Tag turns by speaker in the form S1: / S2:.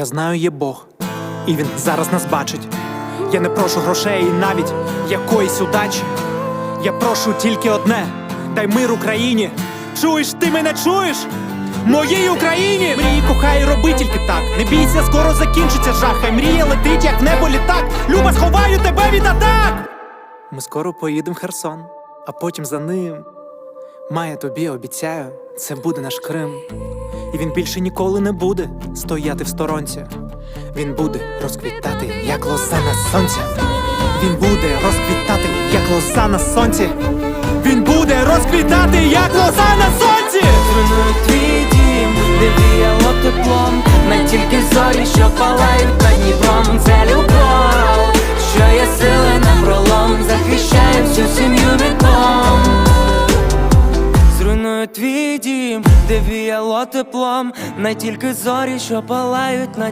S1: Я знаю, є Бог, і він зараз нас бачить. Я не прошу грошей і навіть якоїсь удачі. Я прошу тільки одне: дай мир Україні. Чуєш, ти мене чуєш? Моїй Україні! Мрії, кохай, роби тільки так. Не бійся, скоро закінчиться жах. Хай мрія летить, як небо літак. Люба, сховаю тебе від атак! Ми скоро поїдемо в Херсон, а потім за ним. Має тобі обіцяю, це буде наш Крим. І він більше ніколи не буде стояти в сторонці. Він буде розквітати, як лоза на сонці. Він буде розквітати, як лоза на сонці. Він буде розквітати, як лоза на сонці.
S2: Зруйнують твій дім, де віяло теплом Не тільки зорі, що палають над Дніпром Це любов, що є сили на пролом Захищає всю сім'ю Зруйнують твій дім, де віяло теплом Не тільки зорі, що палають над